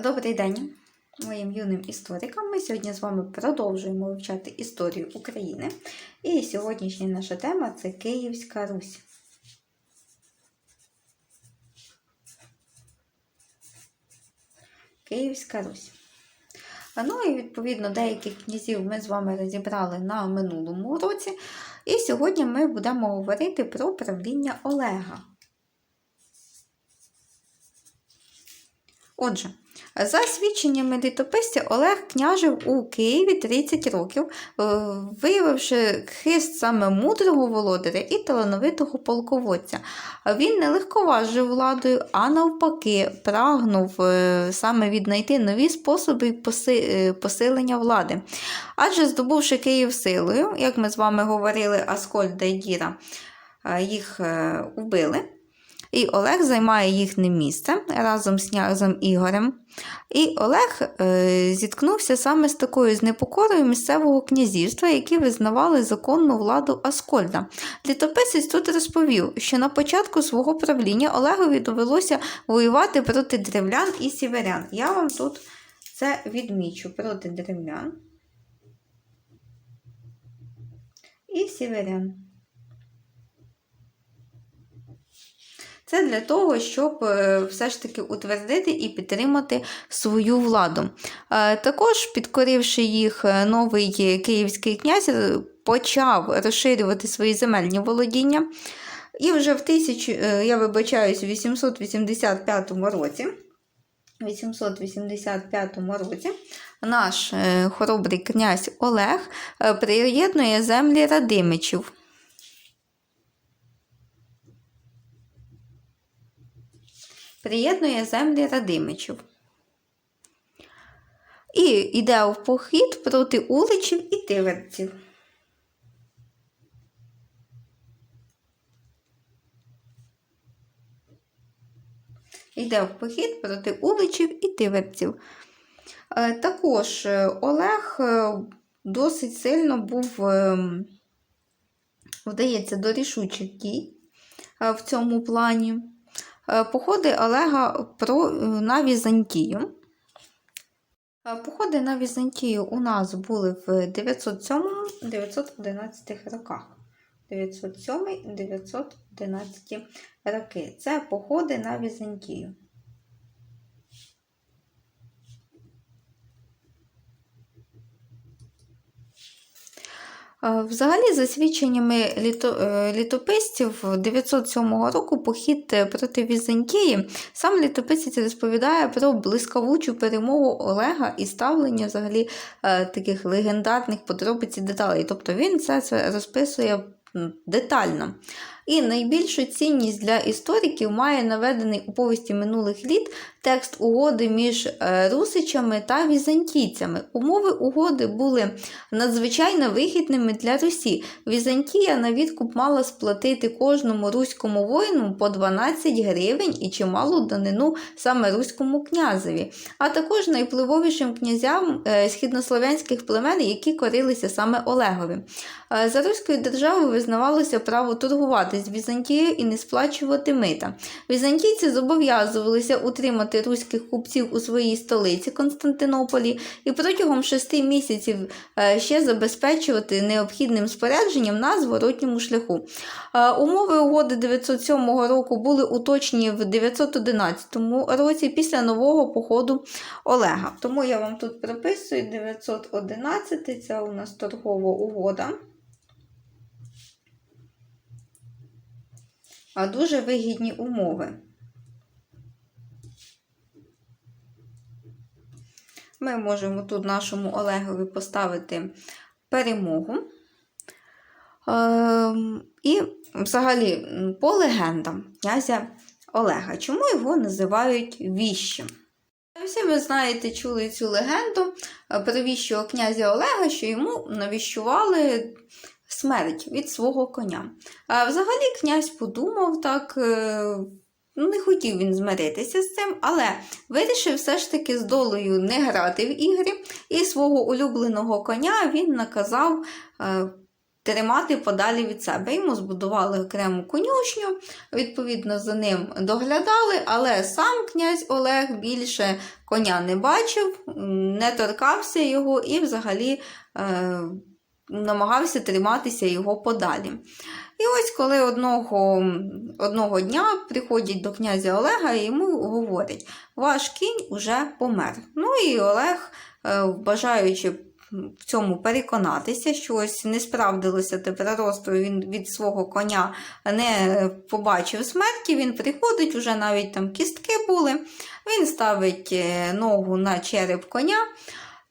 Добрий день моїм юним історикам. Ми сьогодні з вами продовжуємо вивчати історію України. І сьогоднішня наша тема це Київська Русь. Київська Русь. Ну і відповідно деяких князів ми з вами розібрали на минулому уроці. І сьогодні ми будемо говорити про правління Олега. Отже, за свідченнями літописця, Олег княжив у Києві 30 років, е, виявивши хист саме мудрого володаря і талановитого полководця. Він не легковажив владою, а навпаки, прагнув е, саме віднайти нові способи е, посилення влади. Адже здобувши Київ силою, як ми з вами говорили, Аскольда і Діра їх вбили. І Олег займає їхнє місце разом з князем Ігорем. І Олег е, зіткнувся саме з такою знепокорою місцевого князівства, які визнавали законну владу Аскольда. Літописець тут розповів, що на початку свого правління Олегові довелося воювати проти древлян і сіверян. Я вам тут це відмічу проти древлян і сіверян. Це для того, щоб е, все ж таки утвердити і підтримати свою владу. Е, Також, підкоривши їх, е, новий київський князь почав розширювати свої земельні володіння. І вже в тисячу, я вибачаюсь, у 885 році. 885 році наш хоробрий князь Олег приєднує землі Радимичів. Приєднує землі Радимичів. І йде в похід проти уличів і тиверців. Йде в похід проти уличів і тиверців. Е, Також е, Олег е, досить сильно був, е, вдається, до рішучих дій в цьому плані. Е, Походи Олега про, на Візантію. Е, Походи на Візантію у нас були в 907-911 роках. 907-911 роки. Це походи на Візантію. Взагалі, за свідченнями е, літописців 907 року похід е, проти Візантії, сам літописець розповідає про блискавучу перемогу Олега і ставлення взагалі е, таких легендарних подробиць і деталей. Тобто він це розписує детально. І найбільшу цінність для істориків має наведений у повісті минулих літ текст угоди між е, русичами та візантійцями. Умови угоди були надзвичайно вигідними для Русі. Візантія на відкуп мала сплатити кожному руському воїну по 12 гривень і чималу данину саме руському князеві, а також найвпливовішим князям е, східнослов'янських племен, які корилися саме Олегові. Е, За руською державою визнавалося право торгувати з Візантією і не сплачувати мита. Візантійці зобов'язувалися утримати руських купців у своїй столиці Константинополі і протягом шести місяців е, ще забезпечувати необхідним спорядженням на зворотньому шляху. Е, Умови угоди 907 року були уточнені в 911 році після нового походу Олега. Тому я вам тут прописую 911, це у нас торгова угода. А дуже вигідні умови. Ми можемо тут нашому Олегові поставити перемогу. Ем, і взагалі, по легендам князя Олега. Чому його називають віщем? Всі ви знаєте, чули цю легенду е, про віщого князя Олега, що йому навіщували смерть від свого коня. А взагалі князь подумав так, е, ну, не хотів він змиритися з цим, але вирішив все ж таки з долею не грати в ігри, і свого улюбленого коня він наказав е, тримати подалі від себе. Йому збудували окрему конюшню, відповідно, за ним доглядали, але сам князь Олег більше коня не бачив, не торкався його і взагалі е, намагався триматися його подалі. І ось коли одного, одного дня приходять до князя Олега і йому говорять, ваш кінь уже помер. Ну і Олег, е, бажаючи в цьому переконатися, що ось не справдилося те пророцтво, він від свого коня не побачив смерті, він приходить, уже навіть там кістки були, він ставить е, ногу на череп коня.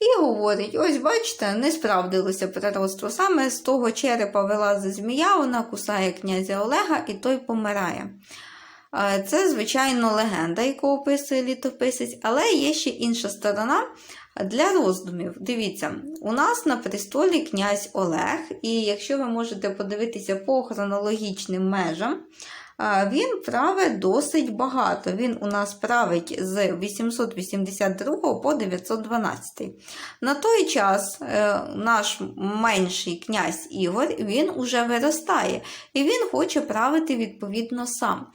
І говорить: ось бачите, не справдилося пророцтво. Саме з того черепа вилазить змія, вона кусає князя Олега і той помирає. Е, Це, звичайно, легенда, яку описує літописець, але є ще інша сторона для роздумів. Дивіться, у нас на престолі князь Олег, і якщо ви можете подивитися по хронологічним межам, Він править досить багато. Він у нас править з 882 по 912. На той час е, наш менший князь Ігор він уже виростає і він хоче правити відповідно сам.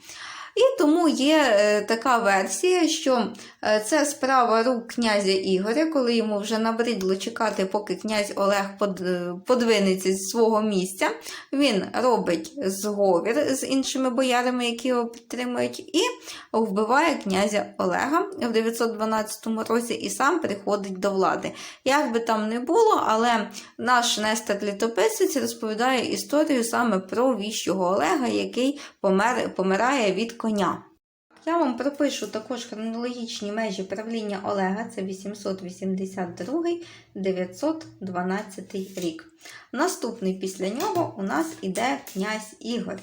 І тому є е, така версія, що е, це справа рук князя Ігоря, коли йому вже набридло чекати, поки князь Олег е, подвинеться з свого місця. Він робить зговір з іншими боярами, які його підтримують, і вбиває князя Олега в 912 році і сам приходить до влади. Як би там не було, але наш Нестор Літописець розповідає історію саме про віщого Олега, який помер, помирає від коня. Я вам пропишу також хронологічні межі правління Олега, це 882-912 рік. Наступний після нього у нас іде князь Ігор.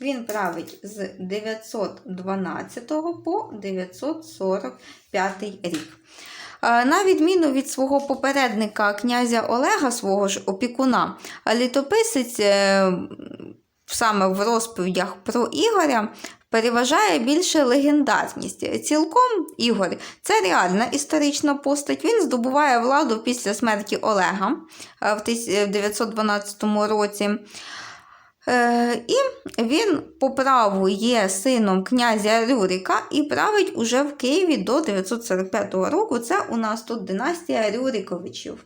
Він править з 912 по 945 рік. Е, На відміну від свого попередника князя Олега, свого ж опікуна, літописець е, саме в розповідях про Ігоря переважає більше легендарність. Цілком Ігор це реальна історична постать. Він здобуває владу після смерті Олега е, в тис- в 912 році. Е, І він по праву є сином князя Рюрика і править уже в Києві до 945 року. Це у нас тут династія Рюриковичів.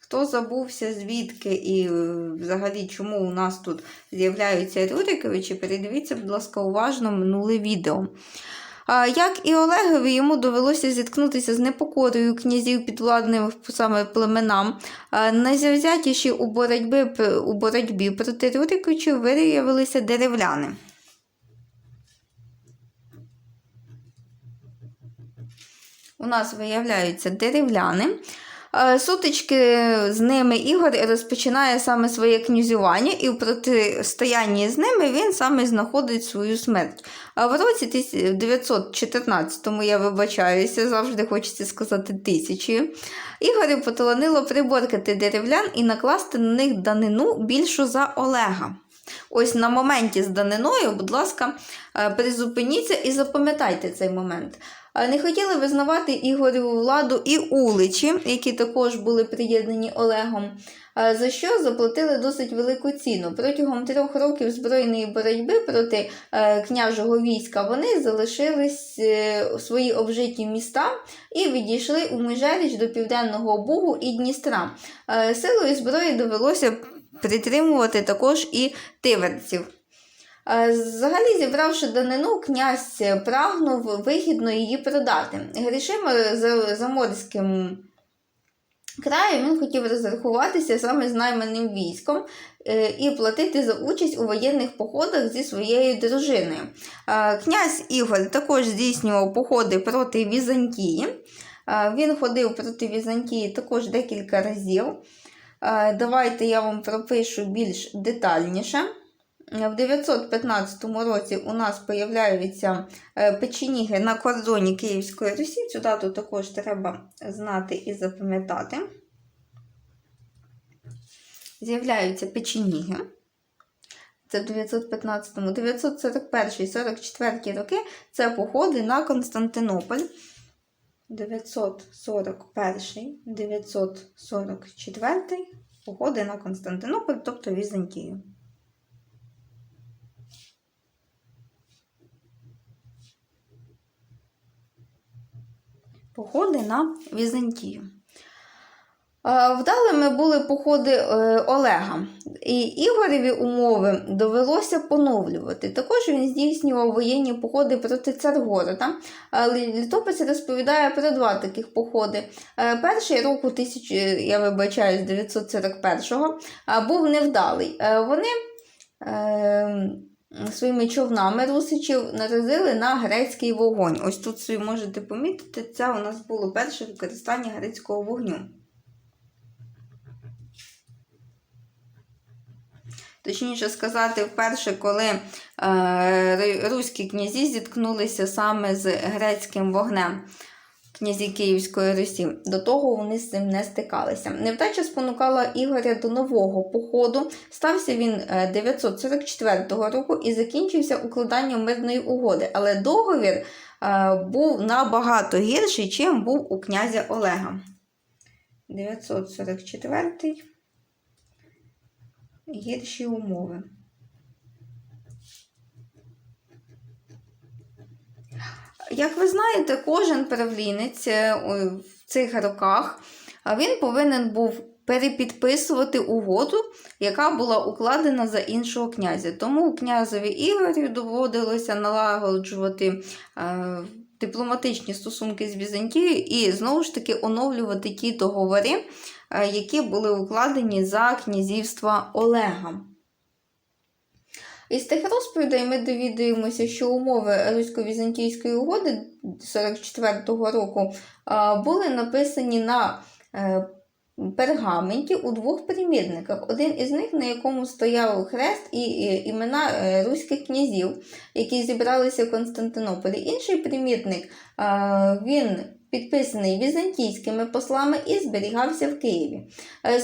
Хто забувся звідки і е, взагалі чому у нас тут з'являються Рюриковичі, передивіться, будь ласка, уважно минуле відео. Як і Олегові, йому довелося зіткнутися з непокорою князів підвладним саме племенам. Найзавзятіші у боротьбі, у боротьбі проти Рюриковичу виявилися деревляни. У нас виявляються деревляни. Е, Сутички з ними Ігор розпочинає саме своє князювання, і в протистоянні з ними він саме знаходить свою смерть. А в році 1914-му, я вибачаюся, завжди хочеться сказати тисячі, Ігорю поталанило приборкати деревлян і накласти на них данину більшу за Олега. Ось на моменті з даниною, будь ласка, е, призупиніться і запам'ятайте цей момент. Не хотіли визнавати Ігорю владу і уличі, які також були приєднані Олегом, е, за що заплатили досить велику ціну. Протягом трьох років збройної боротьби проти е, княжого війська вони залишились е, у свої обжиті міста і відійшли у Межеріч до Південного Бугу і Дністра. Силою зброї довелося притримувати також і тиверців. Е, Взагалі, зібравши данину, князь прагнув вигідно її продати. Грішима за заморським краєм він хотів розрахуватися саме з найманим військом е, і платити за участь у воєнних походах зі своєю дружиною. Е, Князь Ігор також здійснював походи проти Візантії. Він ходив проти Візантії також декілька разів. Давайте я вам пропишу більш детальніше. В 915 році у нас появляються е, печеніги на кордоні Київської Русі. Цю дату також треба знати і запам'ятати. З'являються печеніги. Це в 915-му, 941 44 роки це походи на Константинополь. 941, 944 походи на Константинополь, тобто Візантію. Походи на Візантію. Е, Вдалими були походи е, Олега, і Ігореві умови довелося поновлювати. Також він здійснював воєнні походи проти Царгорода. Літопис розповідає про два таких походи. Е, Перший року 1000, я вибачаюсь, 941-го був невдалий. Вони своїми човнами русичів наразили на грецький вогонь. Ось тут собі можете помітити, це у нас було перше використання грецького вогню. Точніше сказати, вперше, коли е, руські князі зіткнулися саме з грецьким вогнем князі Київської Русі. До того вони з цим не стикалися. Невдача спонукала Ігоря до нового походу. Стався він е, 944 року і закінчився укладанням мирної угоди. Але договір е, був набагато гірший, чим був у князя Олега. 944 гірші умови. Як ви знаєте, кожен правлінець е, в цих роках він повинен був перепідписувати угоду, яка була укладена за іншого князя. Тому князеві Ігорю доводилося налагоджувати е, дипломатичні стосунки з Візантією і знову ж таки оновлювати ті договори, е, які були укладені за князівства Олега. Із тих розповідей ми довідуємося, що умови Русько-Візантійської угоди 44-го року були написані на е, пергаменті у двох примірниках. Один із них, на якому стояв хрест і імена е, руських князів, які зібралися в Константинополі. Інший примірник він підписаний візантійськими послами і зберігався в Києві. Е,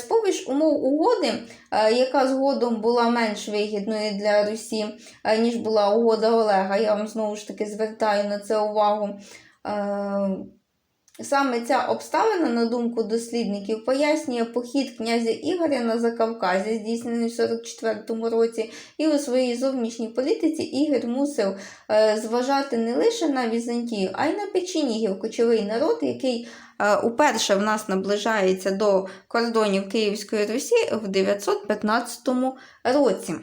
умов угоди, е, яка згодом була менш вигідною для Русі, е, ніж була угода Олега, я вам знову ж таки звертаю на це увагу. Саме ця обставина, на думку дослідників, пояснює похід князя Ігоря на Закавказі, здійснений в 44-му році, і у своїй зовнішній політиці Ігор мусив е, зважати не лише на Візантію, а й на печенігів, кочовий народ, який е, уперше в нас наближається до кордонів Київської Русі в 915 році.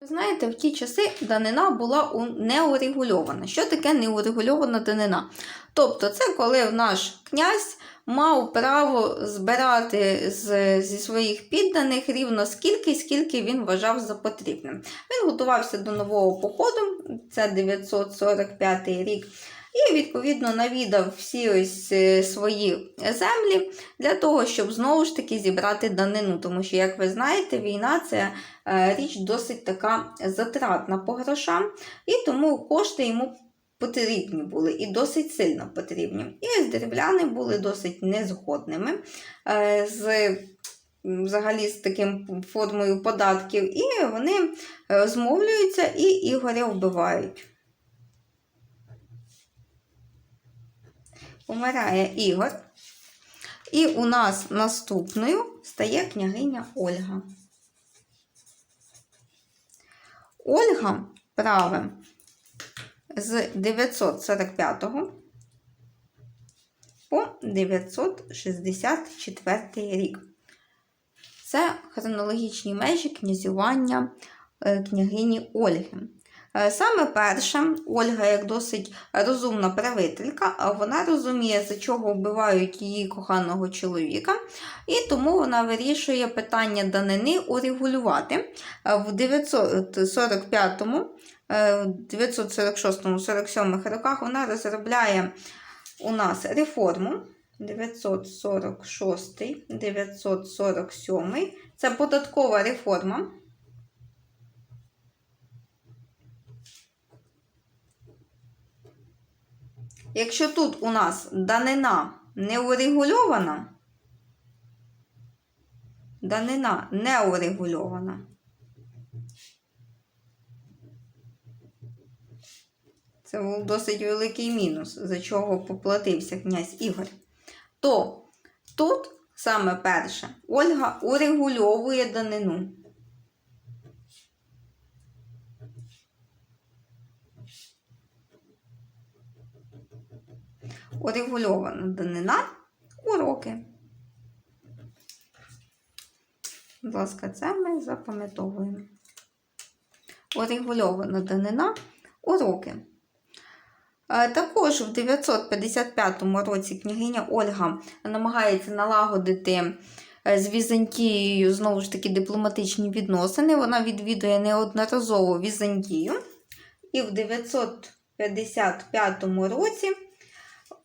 Знаєте, в ті часи данина була неурегульована. Що таке неурегульована данина? Тобто, це коли наш князь мав право збирати з, зі своїх підданих рівно скільки, скільки він вважав за потрібним. Він готувався до нового походу, це 945 рік. І, відповідно, навідав всі ось е, свої землі для того, щоб знову ж таки зібрати данину. Тому що, як ви знаєте, війна це е, річ досить така затратна по грошам, і тому кошти йому потрібні були і досить сильно потрібні. І ось деревляни були досить незгодними е, з взагалі з таким формою податків, і вони змовлюються і Ігоря вбивають. Помирає Ігор. І у нас наступною стає княгиня Ольга. Ольга праве з 945 по 964 рік. Це хронологічні межі князювання е, княгині Ольги. Е, Саме перша Ольга, як досить розумна правителька, а вона розуміє, за чого вбивають її коханого чоловіка, і тому вона вирішує питання данини урегулювати. Е, В 945 946-47 роках вона розробляє у нас реформу 946, 947. Це податкова реформа. Якщо тут у нас данина не урегульована, данина не урегульована, це був досить великий мінус, за чого поплатився князь Ігор, то тут саме перше. Ольга урегульовує данину. Урегульована данина уроки. Будь ласка, це ми запам'ятовуємо. Урегульована данина уроки. Е, Також в 955 році княгиня Ольга намагається налагодити е, з Візантією знову ж таки дипломатичні відносини. Вона відвідує неодноразово Візантію. І в 955 році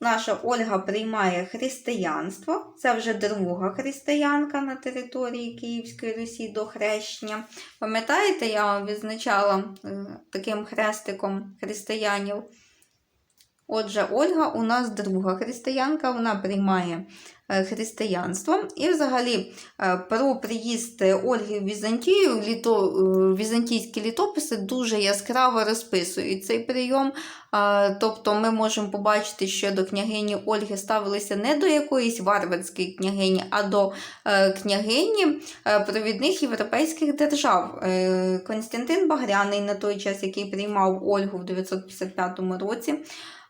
наша Ольга приймає християнство. Це вже друга християнка на території Київської Русі до хрещення. Пам'ятаєте, я вам відзначала е, таким хрестиком християнів. Отже, Ольга у нас друга християнка, вона приймає е, християнство. І взагалі е, про приїзд Ольги в Візантію літо, е, візантійські літописи дуже яскраво розписують цей прийом. Тобто ми можемо побачити, що до княгині Ольги ставилися не до якоїсь варварської княгині, а до княгині провідних європейських держав. Константин Багряний на той час, який приймав Ольгу в 955 році.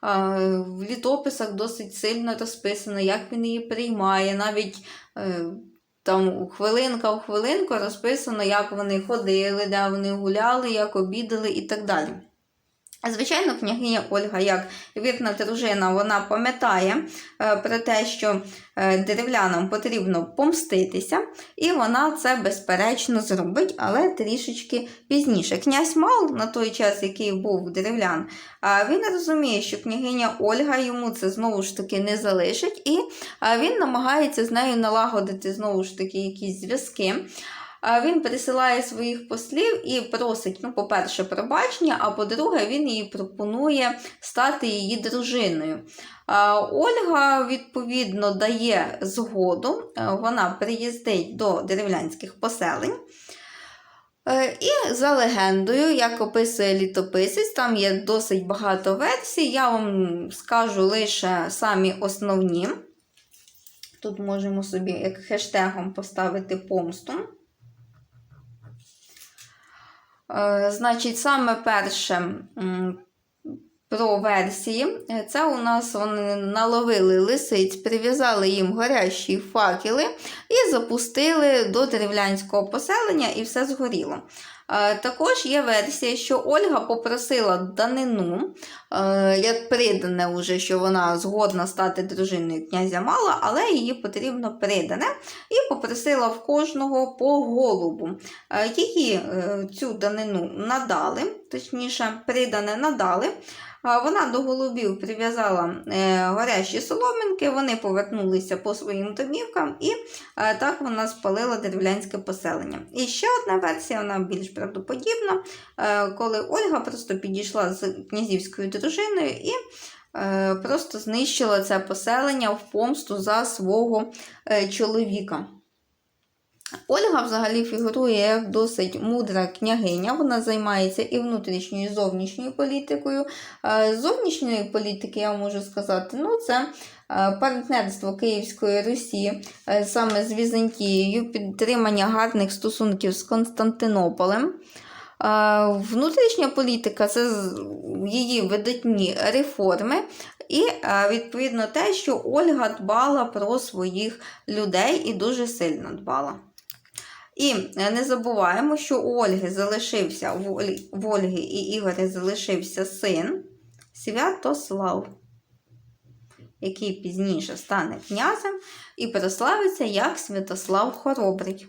В літописах досить сильно розписано, як він її приймає. Навіть е, там хвилинка в хвилинку розписано, як вони ходили, де вони гуляли, як обідали і так далі. Звичайно, княгиня Ольга, як вірна дружина, вона пам'ятає е, про те, що е, деревлянам потрібно помститися, і вона це безперечно зробить, але трішечки пізніше. Князь Мал на той час, який був деревлян, він розуміє, що княгиня Ольга йому це знову ж таки не залишить, і він намагається з нею налагодити знову ж таки якісь зв'язки. Він присилає своїх послів і просить, ну, по-перше, пробачення, а по-друге, він їй пропонує стати її дружиною. Ольга, відповідно, дає згоду, Е, вона приїздить до деревлянських поселень. Е, І за легендою, як описує літописець, там є досить багато версій. Я вам скажу лише самі основні. Тут можемо собі як хештегом поставити помсту. Е, Значить, саме перше про версії. Це у нас вони наловили лисиць, прив'язали їм горящі факели і запустили до деревлянського поселення, і все згоріло. Е, Також є версія, що Ольга попросила данину, е, як придане, уже, що вона згодна стати дружиною князя Мала, але її потрібно придане, і попросила в кожного по голубу. Е, Її цю данину надали, точніше, придане надали. Вона до голубів прив'язала е, горящі соломинки, вони повернулися по своїм домівкам, і е, так вона спалила деревлянське поселення. І ще одна версія, вона більш правдоподібна, е, коли Ольга просто підійшла з князівською дружиною і просто знищила це поселення в помсту за свого чоловіка. Ольга взагалі фігурує як досить мудра княгиня. Вона займається і внутрішньою, і зовнішньою політикою. Е, зовнішньої політики я можу сказати, ну це е, партнерство Київської Русі е, саме з Візантією, підтримання гарних стосунків з Константинополем. Внутрішня політика це її видатні реформи, і відповідно те, що Ольга дбала про своїх людей і дуже сильно дбала. І е, не забуваємо, що у Ольги залишився в Ольги і Ігоря залишився син Святослав, який пізніше стане князем і прославиться як Святослав Хоробрий.